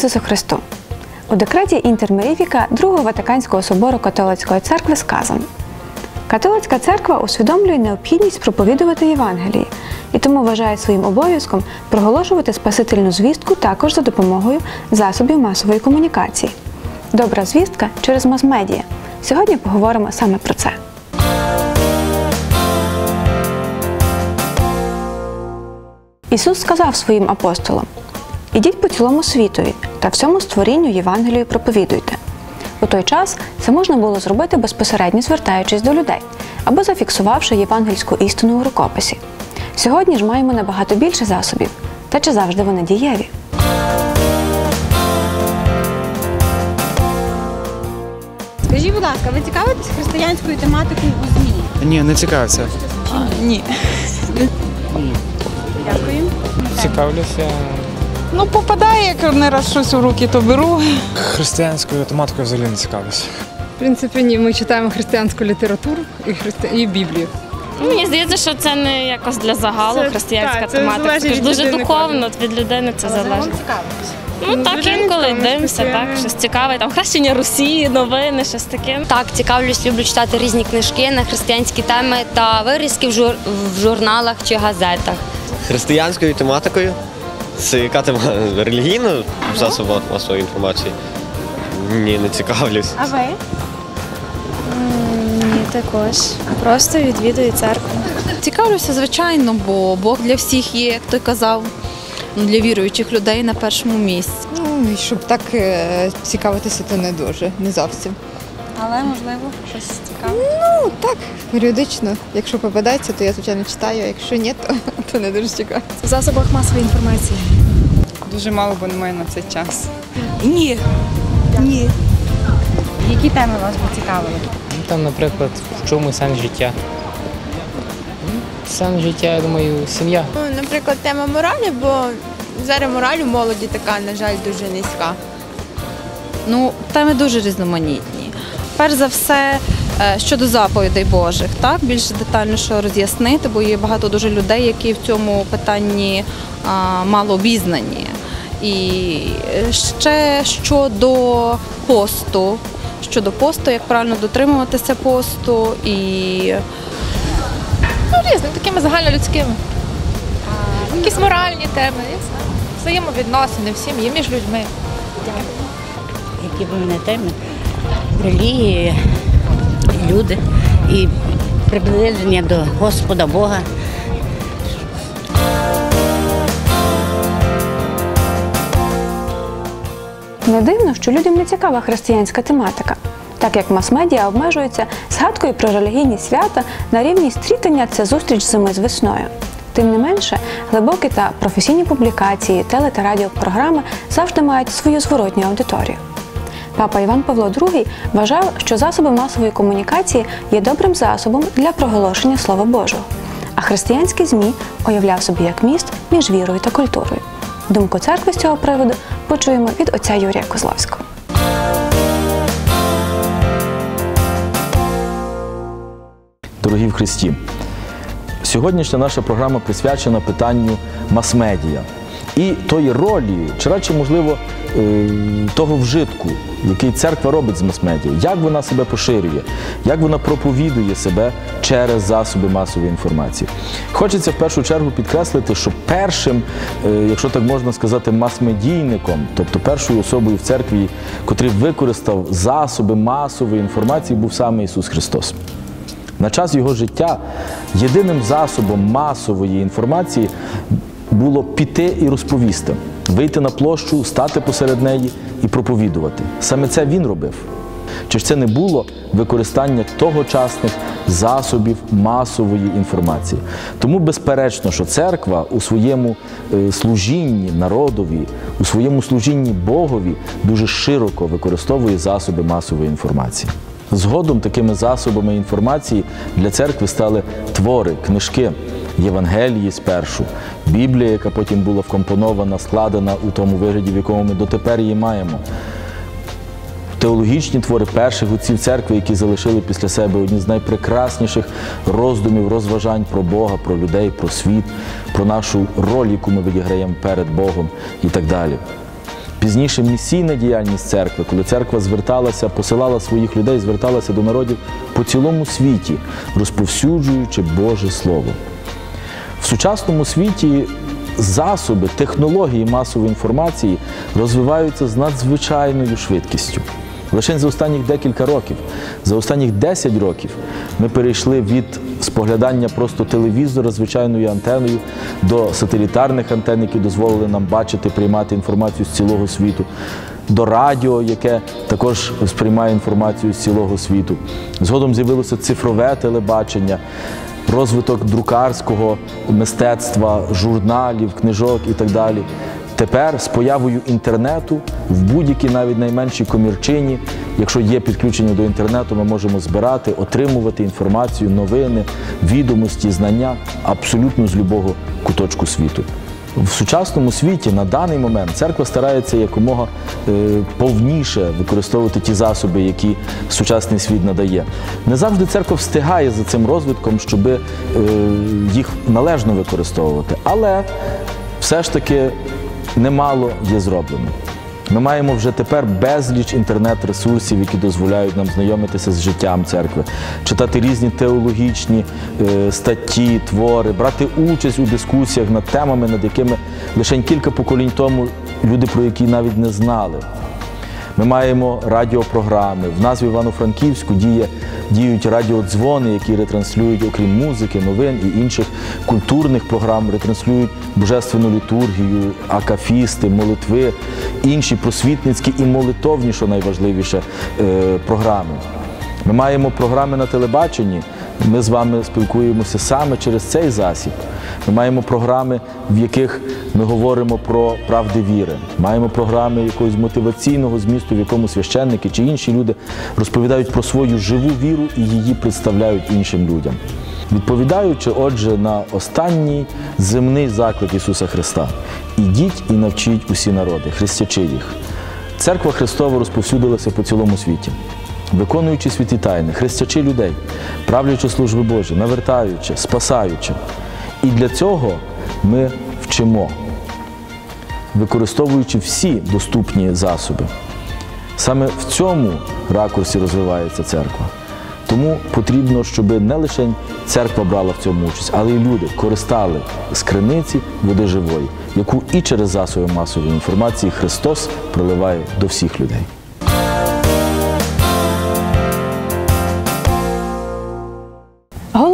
Ісусу Христу! У декреті Інтермерифіка Другого Ватиканського собору католицької церкви сказано: Католицька церква усвідомлює необхідність проповідувати Євангелії і тому вважає своїм обов'язком проголошувати спасительну звістку також за допомогою засобів масової комунікації. Добра звістка через мас-медіа. Сьогодні поговоримо саме про це. Ісус сказав своїм апостолам: Ідіть по цілому світові та всьому створінню Євангелію проповідуйте. У той час це можна було зробити безпосередньо звертаючись до людей або зафіксувавши євангельську істину у рукописі. Сьогодні ж маємо набагато більше засобів, та чи завжди вони дієві. Скажіть, будь ласка, ви цікавитесь християнською тематикою у ЗМІ? Ні, не цікавився. Ні. Дякую. Цікавлюся Ну, попадає, як не раз щось у руки, то беру. християнською тематикою взагалі не цікавлюся. В принципі, ні, ми читаємо християнську літературу і, христи... і Біблію. Мені здається, що це не якось для загалу Це- християнська так, це тематика. залежить Це ж від дуже людини, духовно, від людини це залежить. цікавитесь. Ну так інколи цікаво, дивимося, так, щось цікаве, там хрещення Росії, новини, щось таке. Так, цікавлюсь, люблю читати різні книжки на християнські теми та вирізки в, жур... в журналах чи газетах. християнською тематикою. Це яка тема релігійна в засобах масової інформації? Ні, не цікавлюсь. А ви? Ні, також. Просто відвідую церкву. Цікавлюся, звичайно, бо Бог для всіх є, як той казав. Ну, для віруючих людей на першому місці. Ну, і щоб так е, цікавитися, то не дуже, не зовсім. Але можливо щось цікаве. Ну, так, періодично. Якщо попадається, то я звичайно читаю, а якщо ні, то, то не дуже цікаво. В засобах масової інформації. Дуже мало, бо немає на це час. Ні. Ні. Які теми вас би цікавили? Ну, Там, наприклад, в чому сенс життя? Ну, Сенс життя, я думаю, сім'я. Ну, наприклад, тема моралі, бо зараз мораль у молоді така, на жаль, дуже низька. Ну, теми дуже різноманітні. Перш за все, е, щодо заповідей Божих, так більш детально роз'яснити, бо є багато дуже людей, які в цьому питанні мало обізнані. І ще щодо посту, щодо посту, як правильно дотримуватися посту і Ну, різними, такими загальнолюдськими. Якісь моральні теми, я знаю. Взаємовідносини в сім'ї між людьми. Які б мене теми? Релігії, люди і приближення до Господа Бога. Не дивно, що людям не цікава християнська тематика, так як мас-медіа обмежуються згадкою про релігійні свята на рівні стрітання це зустріч зими з весною. Тим не менше, глибокі та професійні публікації, теле та радіопрограми завжди мають свою зворотню аудиторію. Папа Іван Павло II вважав, що засоби масової комунікації є добрим засобом для проголошення Слова Божого, а християнські ЗМІ уявляв собі як міст між вірою та культурою. Думку церкви з цього приводу почуємо від отця Юрія Козловського. Дорогі в Христі, сьогоднішня наша програма присвячена питанню мас-медіа і тої ролі, чи радше, можливо, того вжитку, який церква робить з мас-медіа, як вона себе поширює, як вона проповідує себе через засоби масової інформації. Хочеться в першу чергу підкреслити, що першим, е, якщо так можна сказати, мас-медійником, тобто першою особою в церкві, котрий використав засоби масової інформації, був саме Ісус Христос. На час його життя єдиним засобом масової інформації було піти і розповісти, вийти на площу, стати посеред неї і проповідувати. Саме це він робив. Чи ж це не було використання тогочасних засобів масової інформації? Тому безперечно, що церква у своєму е, служінні народові, у своєму служінні Богові дуже широко використовує засоби масової інформації. Згодом такими засобами інформації для церкви стали твори, книжки, Євангелії спершу, Біблія, яка потім була вкомпонована, складена у тому вигляді, в якому ми дотепер її маємо. Теологічні твори перших отців церкви, які залишили після себе одні з найпрекрасніших роздумів, розважань про Бога, про людей, про світ, про нашу роль, яку ми відіграємо перед Богом і так далі. Пізніше місійна діяльність церкви, коли церква зверталася, посилала своїх людей, зверталася до народів по цілому світі, розповсюджуючи Боже Слово. Сучасному світі засоби, технології масової інформації розвиваються з надзвичайною швидкістю. Лише за останніх декілька років, за останніх 10 років ми перейшли від споглядання просто телевізора звичайною антеною до сателітарних антен, які дозволили нам бачити, приймати інформацію з цілого світу, до радіо, яке також сприймає інформацію з цілого світу. Згодом з'явилося цифрове телебачення розвиток друкарського мистецтва, журналів, книжок і так далі. Тепер з появою інтернету в будь-якій навіть найменшій комірчині, якщо є підключення до інтернету, ми можемо збирати, отримувати інформацію, новини, відомості, знання абсолютно з любого куточку світу. В сучасному світі на даний момент церква старається якомога е, повніше використовувати ті засоби, які сучасний світ надає. Не завжди церква встигає за цим розвитком, щоб е, їх належно використовувати, але все ж таки немало є зроблено. Ми маємо вже тепер безліч інтернет-ресурсів, які дозволяють нам знайомитися з життям церкви, читати різні теологічні е, статті, твори, брати участь у дискусіях над темами, над якими лише кілька поколінь тому люди про які навіть не знали. Ми маємо радіопрограми. В назві Івано-Франківську діє, діють радіодзвони, які ретранслюють, окрім музики, новин і інших культурних програм, ретранслюють божественну літургію, акафісти, молитви, інші просвітницькі і молитовні, що найважливіше, е, програми. Ми маємо програми на телебаченні. Ми з вами спілкуємося саме через цей засіб. Ми маємо програми, в яких ми говоримо про правди віри. Маємо програми якогось мотиваційного змісту, в якому священники чи інші люди розповідають про свою живу віру і її представляють іншим людям. Відповідаючи, отже, на останній земний заклик Ісуса Христа: ідіть і навчіть усі народи, хрестячи їх. Церква Христова розповсюдилася по цілому світі, виконуючи святі тайни, хрестячи людей, правлячи служби Божі, навертаючи, спасаючи. І для цього ми вчимо, використовуючи всі доступні засоби. Саме в цьому ракурсі розвивається церква. Тому потрібно, щоб не лише церква брала в цьому участь, але й люди користали з криниці води живої, яку і через засоби масової інформації Христос проливає до всіх людей.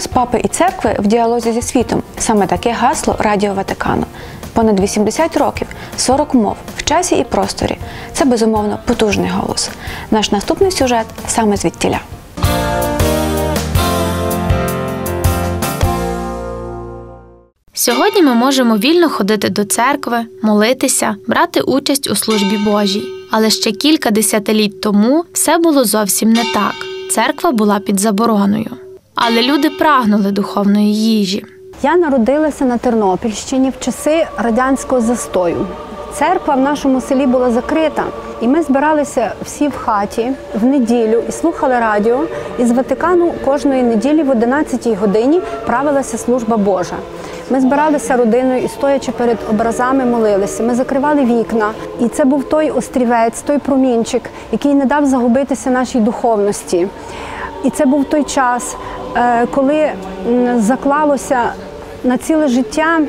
Голос папи і церкви в діалозі зі світом саме таке гасло Радіо Ватикану. Понад 80 років, 40 мов в часі і просторі. Це безумовно потужний голос. Наш наступний сюжет саме звідтіля. Сьогодні ми можемо вільно ходити до церкви, молитися, брати участь у службі Божій. Але ще кілька десятиліть тому все було зовсім не так. Церква була під забороною. Але люди прагнули духовної їжі. Я народилася на Тернопільщині в часи радянського застою. Церква в нашому селі була закрита, і ми збиралися всі в хаті в неділю і слухали радіо. І з Ватикану кожної неділі в 11 годині правилася служба Божа. Ми збиралися родиною і стоячи перед образами, молилися. Ми закривали вікна, і це був той острівець, той промінчик, який не дав загубитися нашій духовності. І це був той час, коли заклалося на ціле життя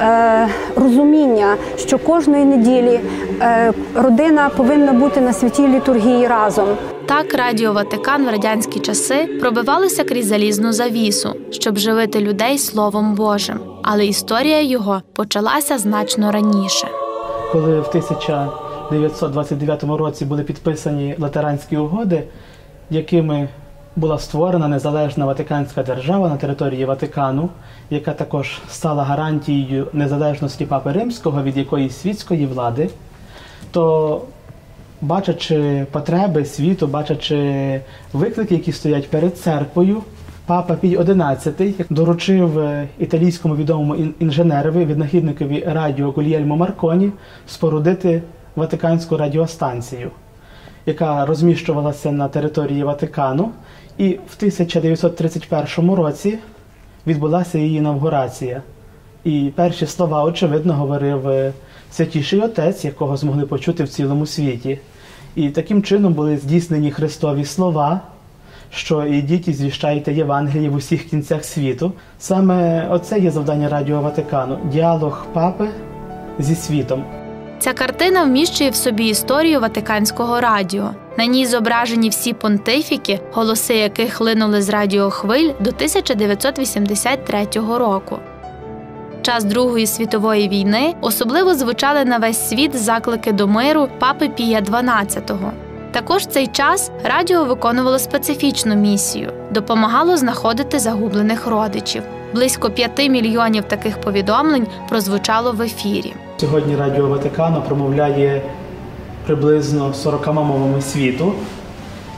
е, розуміння, що кожної неділі е, родина повинна бути на святій літургії разом. Так Радіо Ватикан в радянські часи пробивалося крізь залізну завісу, щоб живити людей Словом Божим. Але історія його почалася значно раніше. коли в 1929 році були підписані латеранські угоди, якими була створена незалежна Ватиканська держава на території Ватикану, яка також стала гарантією незалежності Папи Римського від якоїсь світської влади, то бачачи потреби світу, бачачи виклики, які стоять перед церквою, Папа Пій XI доручив е, італійському відомому інженерові, віднахідникові радіо Гульєльмо Марконі спорудити Ватиканську радіостанцію, яка розміщувалася на території Ватикану. І в 1931 році відбулася її інавгурація. І перші слова, очевидно, говорив е, святіший отець, якого змогли почути в цілому світі. І таким чином були здійснені Христові слова, що ідіть і звіщайте Євангеліє в усіх кінцях світу. Саме оце є завдання Радіо Ватикану діалог папи зі світом. Ця картина вміщує в собі історію Ватиканського радіо. На ній зображені всі понтифіки, голоси яких линули з радіохвиль до 1983 року. Час Другої світової війни особливо звучали на весь світ заклики до миру папи Пія XII. Також цей час радіо виконувало специфічну місію, допомагало знаходити загублених родичів. Близько п'яти мільйонів таких повідомлень прозвучало в ефірі. Сьогодні Радіо Ватикану промовляє приблизно 40 мовами світу.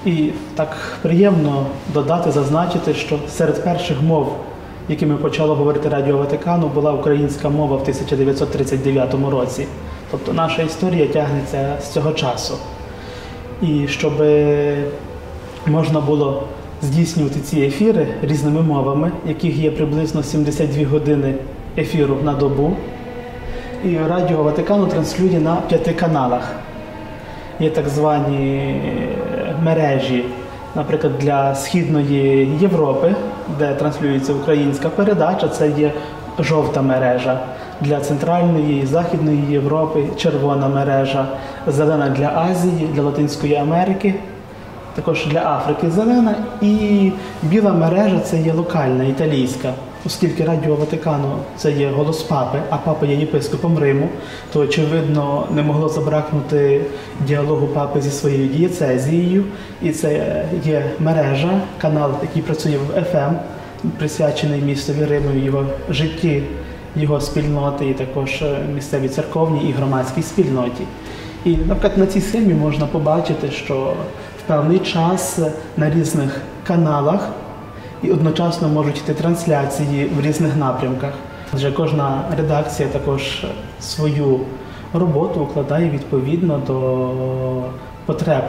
І так приємно додати, зазначити, що серед перших мов, якими почало говорити Радіо Ватикану, була українська мова в 1939 році. Тобто наша історія тягнеться з цього часу. І щоб можна було здійснювати ці ефіри різними мовами, яких є приблизно 72 години ефіру на добу. І Радіо Ватикану транслює на п'яти каналах. Є так звані мережі, наприклад, для Східної Європи, де транслюється українська передача, це є жовта мережа. Для Центральної і Західної Європи червона мережа, зелена для Азії, для Латинської Америки, також для Африки зелена. І біла мережа це є локальна, італійська. Оскільки Радіо Ватикану це є голос папи, а папа є єпископом Риму, то очевидно не могло забракнути діалогу папи зі своєю дієцезією. І це є мережа, канал, який працює в ФМ, присвячений містові Риму, його житті, його спільноти, і також місцевій церковній і громадській спільноті. І, наприклад, на цій схемі можна побачити, що певний час на різних каналах і одночасно можуть йти трансляції в різних напрямках. Адже кожна редакція також свою роботу укладає відповідно до потреб.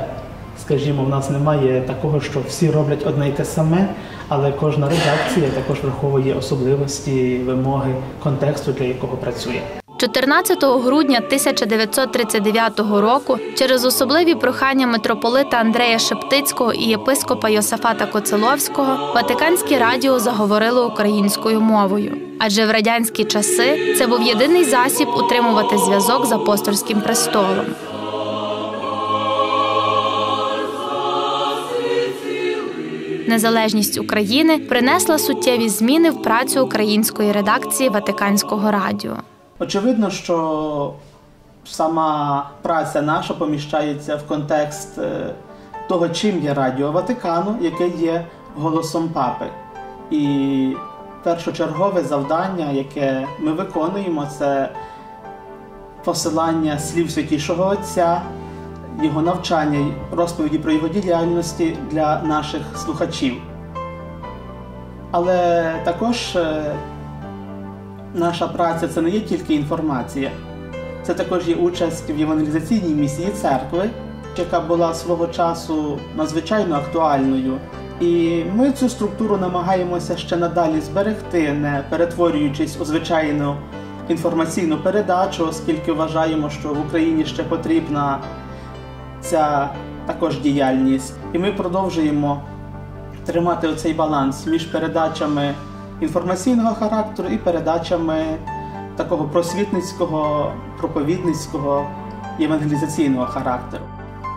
Скажімо, в нас немає такого, що всі роблять одне й те саме, але кожна редакція також враховує особливості, вимоги контексту, для якого працює. 14 грудня 1939 року через особливі прохання митрополита Андрея Шептицького і єпископа Йосафата Коцеловського Ватиканське радіо заговорило українською мовою. Адже в радянські часи це був єдиний засіб утримувати зв'язок з апостольським престолом. Незалежність України принесла суттєві зміни в працю української редакції Ватиканського радіо. Очевидно, що сама праця наша поміщається в контекст е, того, чим є Радіо Ватикану, яке є голосом папи. І першочергове завдання, яке ми виконуємо, це посилання слів святішого Отця, його навчання, розповіді про його діяльності для наших слухачів. Але також е, наша праця це не є тільки інформація, це також є участь в євангелізаційній місії церкви, яка була свого часу надзвичайно актуальною. І ми цю структуру намагаємося ще надалі зберегти, не перетворюючись у звичайну інформаційну передачу, оскільки вважаємо, що в Україні ще потрібна ця також діяльність. І ми продовжуємо тримати оцей баланс між передачами інформаційного характеру і передачами такого просвітницького, проповідницького євангелізаційного характеру.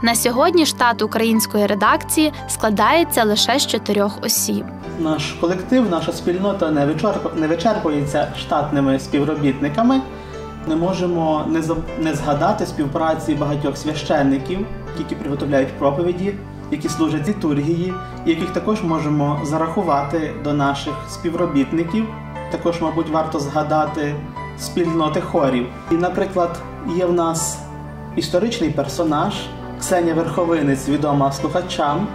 На сьогодні штат української редакції складається лише з чотирьох осіб. Наш колектив, наша спільнота не вичерп- не вичерпується штатними співробітниками. Не можемо не згадати співпраці багатьох священників, які приготовляють проповіді, які служать літургії, яких також можемо зарахувати до наших співробітників. Також, мабуть, варто згадати спільноти хорів. І, наприклад, є в нас історичний персонаж Ксенія Верховинець, відома слухачам,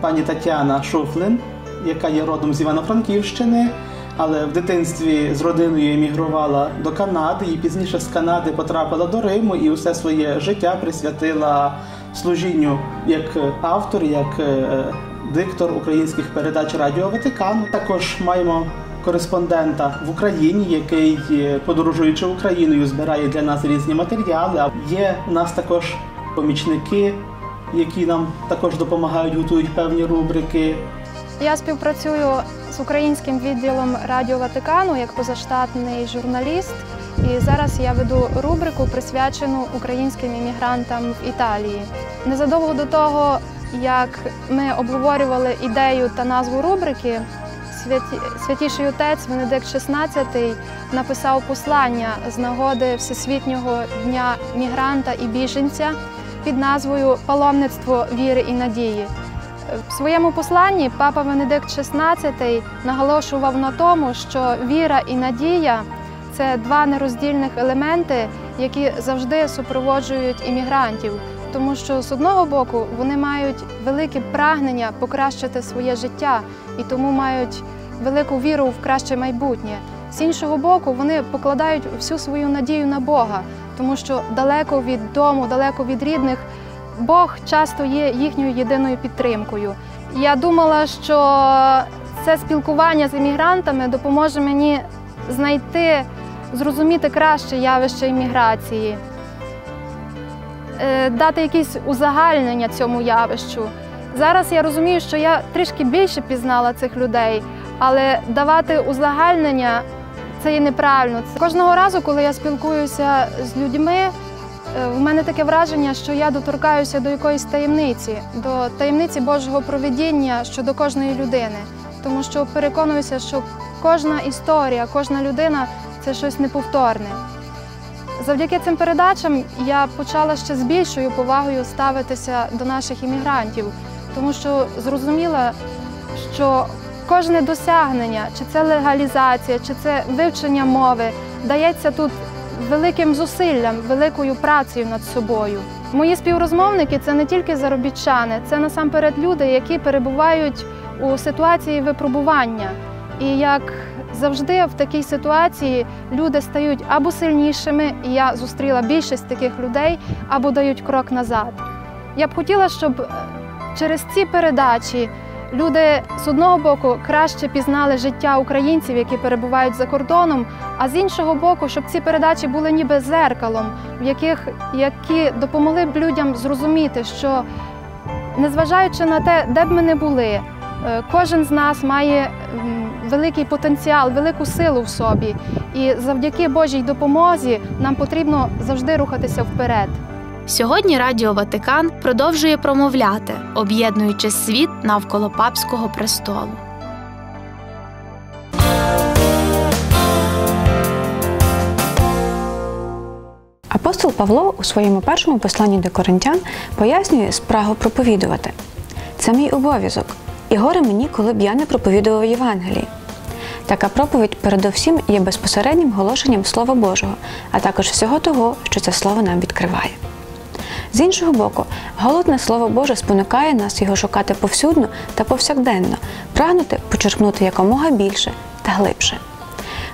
пані Тетяна Шуфлин, яка є родом з Івано-Франківщини, але в дитинстві з родиною емігрувала до Канади і пізніше з Канади потрапила до Риму і усе своє життя присвятила служінню як автор, як е, диктор українських передач Радіо Ватикану. Також маємо кореспондента в Україні, який, е, подорожуючи Україною, збирає для нас різні матеріали. Є у нас також помічники, які нам також допомагають, готують певні рубрики. Я співпрацюю з українським відділом Радіо Ватикану як позаштатний журналіст. І зараз я веду рубрику, присвячену українським іммігрантам в Італії. Незадовго до того, як ми обговорювали ідею та назву рубрики, святіший отець Венедикт XVI написав послання з нагоди Всесвітнього дня мігранта і біженця під назвою Паломництво віри і надії. В своєму посланні папа Венедикт XVI наголошував на тому, що віра і надія це два нероздільних елементи, які завжди супроводжують іммігрантів, тому що з одного боку вони мають велике прагнення покращити своє життя і тому мають велику віру в краще майбутнє. З іншого боку, вони покладають всю свою надію на Бога, тому що далеко від дому, далеко від рідних. Бог часто є їхньою єдиною підтримкою. Я думала, що це спілкування з іммігрантами допоможе мені знайти, зрозуміти краще явище імміграції, е, дати якісь узагальнення цьому явищу. Зараз я розумію, що я трішки більше пізнала цих людей, але давати узагальнення це є неправильно. Кожного разу, коли я спілкуюся з людьми. В мене таке враження, що я доторкаюся до якоїсь таємниці, до таємниці Божого проведіння щодо кожної людини, тому що переконуюся, що кожна історія, кожна людина це щось неповторне. Завдяки цим передачам я почала ще з більшою повагою ставитися до наших іммігрантів, тому що зрозуміла, що кожне досягнення, чи це легалізація, чи це вивчення мови, дається тут великим зусиллям, великою працею над собою. Мої співрозмовники це не тільки заробітчани, це насамперед люди, які перебувають у ситуації випробування. І як завжди в такій ситуації люди стають або сильнішими, і я зустріла більшість таких людей, або дають крок назад. Я б хотіла, щоб через ці передачі люди з одного боку краще пізнали життя українців, які перебувають за кордоном, а з іншого боку, щоб ці передачі були ніби зеркалом, в яких які допомогли б людям зрозуміти, що незважаючи на те, де б ми не були, е, кожен з нас має великий потенціал, велику силу в собі, і завдяки Божій допомозі нам потрібно завжди рухатися вперед. Сьогодні Радіо Ватикан продовжує промовляти, об'єднуючи світ навколо папського престолу. Апостол Павло у своєму першому посланні до коринтян пояснює спрагу проповідувати. Це мій обов'язок, і горе мені, коли б я не проповідував Євангелії. Така проповідь передовсім є безпосереднім оголошенням Слова Божого, а також всього того, що це слово нам відкриває. З іншого боку, голодне Слово Боже спонукає нас його шукати повсюдно та повсякденно, прагнути почерпнути якомога більше та глибше.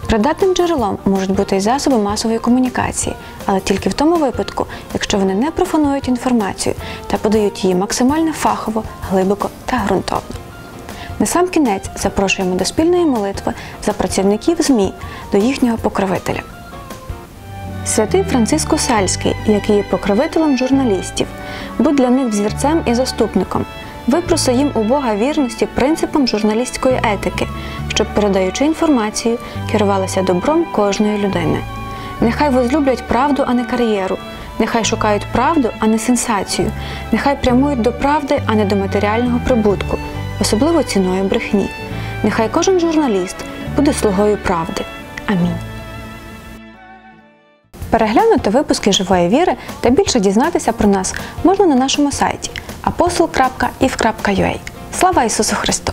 Придатним джерелом можуть бути й засоби масової комунікації, але тільки в тому випадку, якщо вони не профанують інформацію та подають її максимально фахово, глибоко та ґрунтовно. На сам кінець запрошуємо до спільної молитви за працівників ЗМІ, до їхнього покровителя. Святий Франциско Сальський, який є покровителем журналістів, будь для них взірцем і заступником. Випроси їм у Бога вірності принципам журналістської етики, щоб, передаючи інформацію, керувалися добром кожної людини. Нехай возлюблять правду, а не кар'єру. Нехай шукають правду, а не сенсацію. Нехай прямують до правди, а не до матеріального прибутку, особливо ціною брехні. Нехай кожен журналіст буде слугою правди. Амінь. Переглянути випуски живої віри та більше дізнатися про нас можна на нашому сайті apostol.if.ua. Слава Ісусу Христу!